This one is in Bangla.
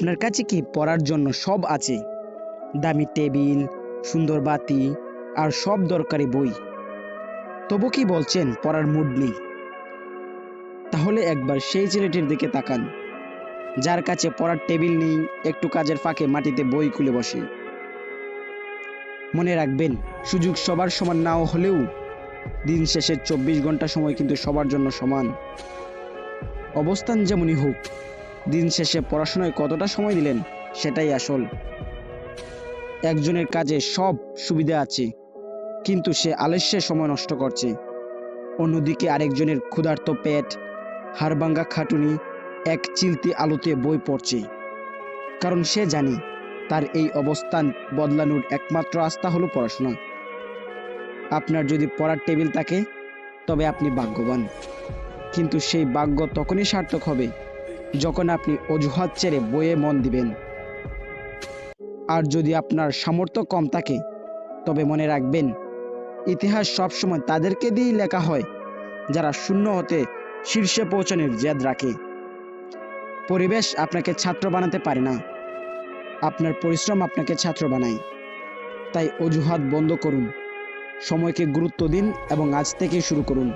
আপনার কাছে কি পড়ার জন্য সব আছে? দামি টেবিল, সুন্দর বাতি আর সব দরকারি বই। তবু কি বলছেন পড়ার মুড নেই? তাহলে একবার সেই ছেলেটির দিকে তাকান, যার কাছে পড়ার টেবিল নেই, একটু কাজের ফাঁকে মাটিতে বই খুলে বসে। মনে রাখবেন, সুযোগ সবার সমান নাও হলেও দিন শেষের চব্বিশ ঘণ্টা সময় কিন্তু সবার জন্য সমান। অবস্থান যেমনই হোক দিন শেষে পড়াশোনায় কতটা সময় দিলেন সেটাই আসল। একজনের কাজে সব সুবিধা আছে, কিন্তু সে আলস্যে সময় নষ্ট করছে। অন্যদিকে আরেকজনের ক্ষুধার্ত পেট, হাড়ভাঙ্গা খাটুনি, এক চিলতি আলোতে বই পড়ছে। কারণ সে জানে তার এই অবস্থান বদলানোর একমাত্র আস্থা হলো পড়াশোনা। আপনার যদি পড়ার টেবিল থাকে, তবে আপনি ভাগ্যবান। কিন্তু সেই ভাগ্য তখনই সার্থক হবে যখন আপনি অজুহাত ছেড়ে বইয়ে মন দিবেন। আর যদি আপনার সামর্থ্য কম থাকে, তবে মনে রাখবেন, ইতিহাস সবসময় তাদেরকে দিয়েই লেখা হয়, যারা শূন্য হতে শীর্ষে পৌঁছানোর জেদ রাখে। পরিবেশ আপনাকে ছাত্র বানাতে পারে না। আপনার পরিশ্রম আপনাকে ছাত্র বানায়। তাই অজুহাত বন্ধ করুন। সময়কে গুরুত্ব দিন এবং আজ থেকেই শুরু করুন।